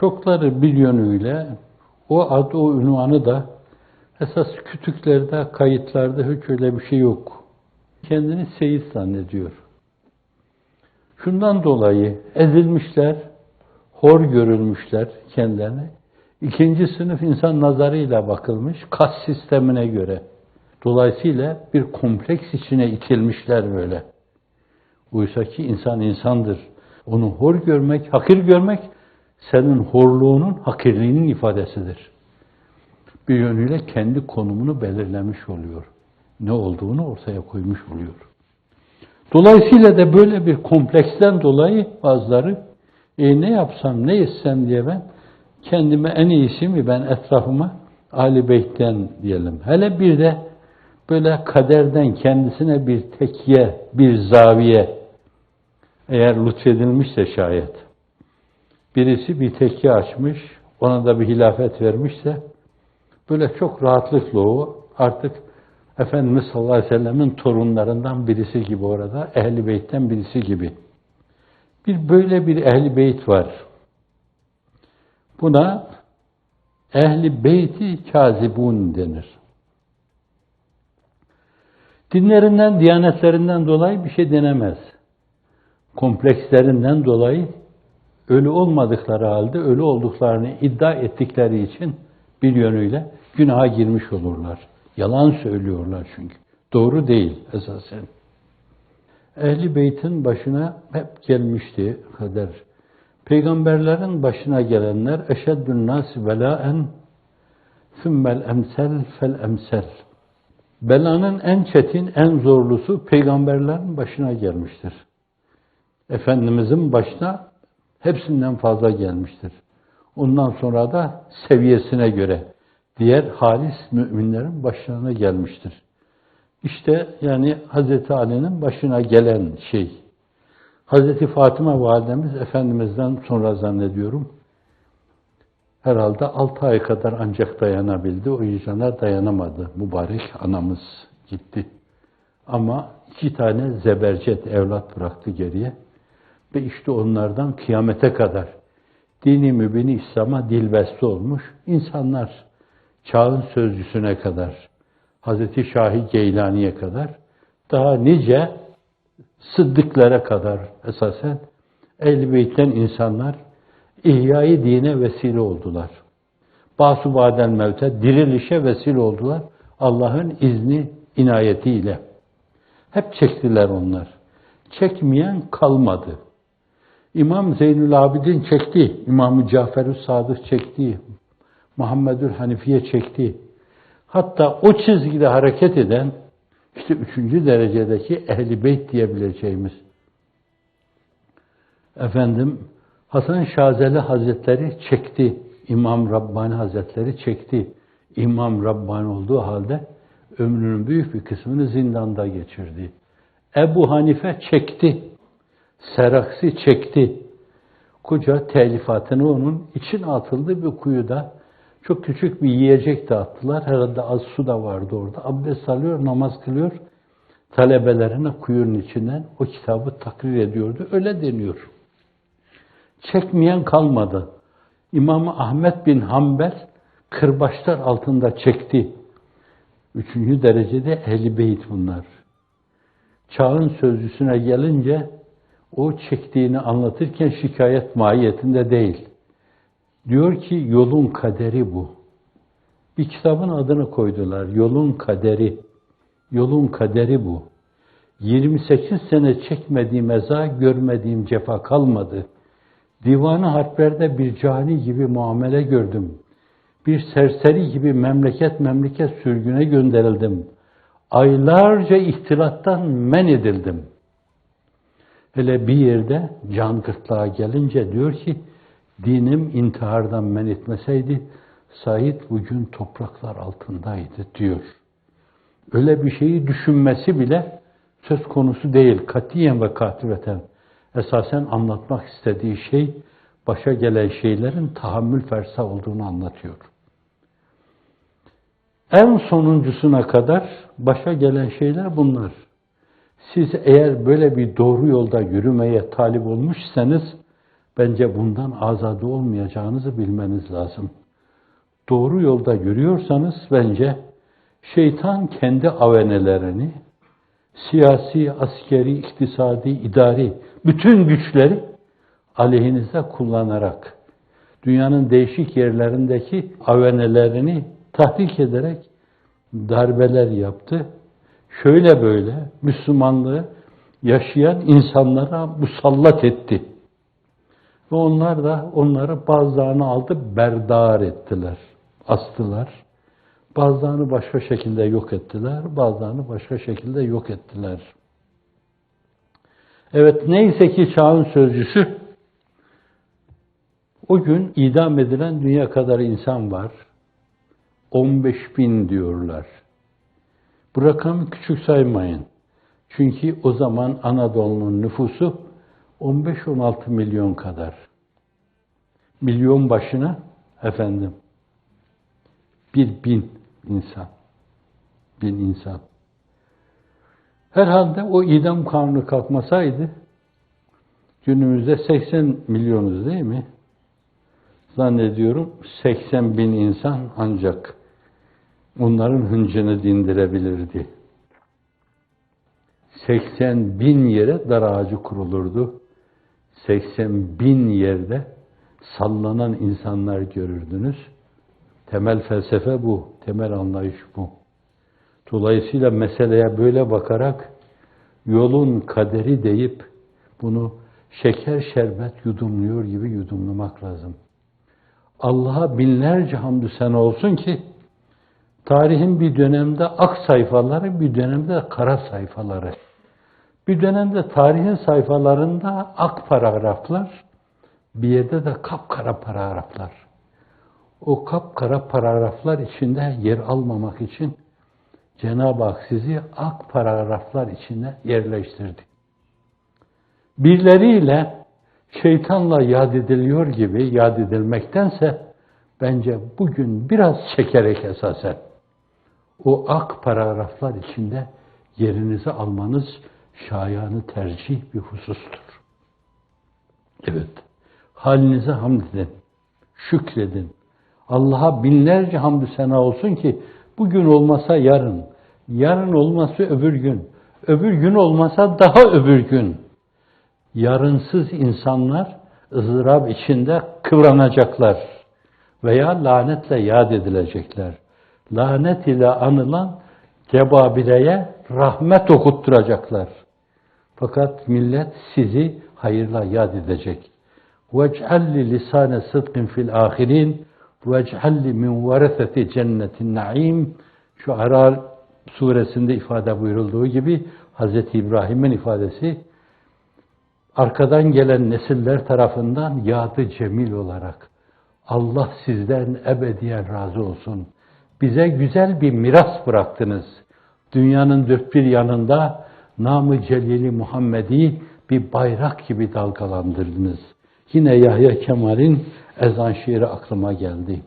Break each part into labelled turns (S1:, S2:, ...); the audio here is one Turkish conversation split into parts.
S1: çokları bir yönüyle o ad, o ünvanı da esas kütüklerde, kayıtlarda hiç öyle bir şey yok. Kendini seyit zannediyor. Şundan dolayı ezilmişler, hor görülmüşler kendilerine. İkinci sınıf insan nazarıyla bakılmış, kas sistemine göre. Dolayısıyla bir kompleks içine itilmişler böyle. Oysa ki insan insandır. Onu hor görmek, hakir görmek, senin horluğunun, hakirliğinin ifadesidir. Bir yönüyle kendi konumunu belirlemiş oluyor. Ne olduğunu ortaya koymuş oluyor. Dolayısıyla da böyle bir kompleksten dolayı bazıları e, ne yapsam, ne etsem diye ben kendime en iyisi mi ben etrafıma Ali Beyt'ten diyelim. Hele bir de böyle kaderden kendisine bir tekiye, bir zaviye eğer lütfedilmişse şayet birisi bir tekke açmış, ona da bir hilafet vermişse böyle çok rahatlıkla o artık Efendimiz sallallahu aleyhi ve sellemin torunlarından birisi gibi orada, ehli beytten birisi gibi. Bir böyle bir ehli beyt var. Buna ehli beyti kazibun denir. Dinlerinden, diyanetlerinden dolayı bir şey denemez. Komplekslerinden dolayı ölü olmadıkları halde ölü olduklarını iddia ettikleri için bir yönüyle günaha girmiş olurlar. Yalan söylüyorlar çünkü. Doğru değil esasen. Ehli beytin başına hep gelmişti kader. Peygamberlerin başına gelenler eşeddün nasi belaen sümmel emsel fel emsel. Belanın en çetin, en zorlusu peygamberlerin başına gelmiştir. Efendimizin başına hepsinden fazla gelmiştir. Ondan sonra da seviyesine göre diğer halis müminlerin başlarına gelmiştir. İşte yani Hazreti Ali'nin başına gelen şey. Hazreti Fatıma validemiz Efendimiz'den sonra zannediyorum herhalde 6 ay kadar ancak dayanabildi. O yüzden dayanamadı. Mübarek anamız gitti. Ama iki tane zebercet evlat bıraktı geriye. Ve işte onlardan kıyamete kadar dini mübini İslam'a dilbeste olmuş insanlar çağın sözcüsüne kadar Hazreti Şahi Geylani'ye kadar daha nice sıddıklara kadar esasen ehl Beyt'ten insanlar ihyayı dine vesile oldular. Basu badel mevte dirilişe vesile oldular. Allah'ın izni inayetiyle. Hep çektiler onlar. Çekmeyen kalmadı. İmam Zeynül Abidin çekti. İmam-ı Cafer-ü Sadık çekti. Muhammedül Hanifiye çekti. Hatta o çizgide hareket eden işte üçüncü derecedeki ehli beyt diyebileceğimiz efendim Hasan Şazeli Hazretleri çekti. İmam Rabbani Hazretleri çekti. İmam Rabbani olduğu halde ömrünün büyük bir kısmını zindanda geçirdi. Ebu Hanife çekti. Seraksi çekti. Koca telifatını onun için atıldı bir kuyuda. Çok küçük bir yiyecek de attılar. Herhalde az su da vardı orada. Abdest alıyor, namaz kılıyor. Talebelerine kuyunun içinden o kitabı takrir ediyordu. Öyle deniyor. Çekmeyen kalmadı. İmam Ahmet bin Hanbel kırbaçlar altında çekti. Üçüncü derecede ehli beyt bunlar. Çağın sözcüsüne gelince o çektiğini anlatırken şikayet mahiyetinde değil. Diyor ki yolun kaderi bu. Bir kitabın adını koydular. Yolun kaderi. Yolun kaderi bu. 28 sene çekmediğim eza, görmediğim cefa kalmadı. Divanı harplerde bir cani gibi muamele gördüm. Bir serseri gibi memleket memleket sürgüne gönderildim. Aylarca ihtilattan men edildim. Hele bir yerde can gırtlağa gelince diyor ki, dinim intihardan men etmeseydi, Said bugün topraklar altındaydı diyor. Öyle bir şeyi düşünmesi bile söz konusu değil. Katiyen ve katibeten. Esasen anlatmak istediği şey, başa gelen şeylerin tahammül fersa olduğunu anlatıyor. En sonuncusuna kadar başa gelen şeyler bunlar. Siz eğer böyle bir doğru yolda yürümeye talip olmuşsanız, Bence bundan azade olmayacağınızı bilmeniz lazım. Doğru yolda yürüyorsanız bence şeytan kendi avenelerini, siyasi, askeri, iktisadi, idari bütün güçleri aleyhinize kullanarak dünyanın değişik yerlerindeki avenelerini tahrik ederek darbeler yaptı. Şöyle böyle Müslümanlığı yaşayan insanlara musallat etti. Ve onlar da onları bazılarını aldı berdar ettiler, astılar. Bazılarını başka şekilde yok ettiler, bazılarını başka şekilde yok ettiler. Evet neyse ki çağın sözcüsü o gün idam edilen dünya kadar insan var. 15 bin diyorlar. Bu rakamı küçük saymayın. Çünkü o zaman Anadolu'nun nüfusu 15-16 milyon kadar. Milyon başına efendim bir bin insan. Bin insan. Herhalde o idam kanunu kalkmasaydı günümüzde 80 milyonuz değil mi? Zannediyorum 80 bin insan ancak onların hıncını dindirebilirdi. 80 bin yere dar ağacı kurulurdu. 80 bin yerde sallanan insanlar görürdünüz. Temel felsefe bu, temel anlayış bu. Dolayısıyla meseleye böyle bakarak yolun kaderi deyip bunu şeker şerbet yudumluyor gibi yudumlamak lazım. Allah'a binlerce hamdü sen olsun ki tarihin bir dönemde ak sayfaları, bir dönemde kara sayfaları. Bir dönemde tarihin sayfalarında ak paragraflar, bir yerde de kapkara paragraflar. O kapkara paragraflar içinde yer almamak için Cenab-ı Hak sizi ak paragraflar içine yerleştirdi. Birileriyle şeytanla yad ediliyor gibi yad edilmektense bence bugün biraz çekerek esasen o ak paragraflar içinde yerinizi almanız şayanı tercih bir husustur. Evet. Halinize hamd edin. Şükredin. Allah'a binlerce hamdü sena olsun ki bugün olmasa yarın, yarın olmasa öbür gün, öbür gün olmasa daha öbür gün. Yarınsız insanlar ızdırap içinde kıvranacaklar veya lanetle yad edilecekler Lanet ile anılan Cebabire'ye rahmet okutturacaklar. Fakat millet sizi hayırla yad edecek. وَاجْعَلْ لِ لِسَانَ صِدْقٍ فِي الْآخِرِينَ وَاجْعَلْ لِ مِنْ وَرَثَةِ جَنَّةِ النَّعِيمِ Şu Arar suresinde ifade buyurulduğu gibi Hz. İbrahim'in ifadesi arkadan gelen nesiller tarafından yadı cemil olarak Allah sizden ebediyen razı olsun. Bize güzel bir miras bıraktınız. Dünyanın dört bir yanında namı celili Muhammed'i bir bayrak gibi dalgalandırdınız. Yine Yahya Kemal'in ezan şiiri aklıma geldi.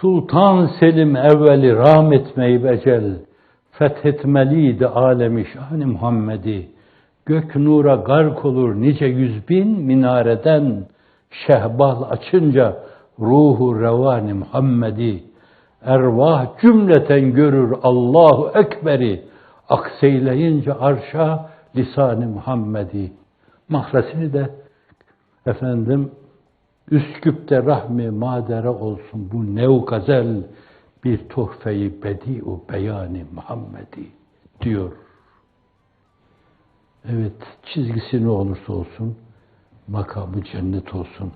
S1: Sultan Selim evveli rahmetmeyi becel, fethetmeliydi alemi şani Muhammed'i. Gök nura gark olur nice yüz bin minareden, şehbal açınca ruhu revani Muhammed'i. Ervah cümleten görür Allahu Ekber'i, akseyleyince arşa lisan-ı Muhammed'i. Mahlasini de efendim Üsküp'te rahmi madere olsun bu nev gazel bir tuhfe-i bedi-u beyani Muhammedi diyor. Evet çizgisi ne olursa olsun makamı cennet olsun.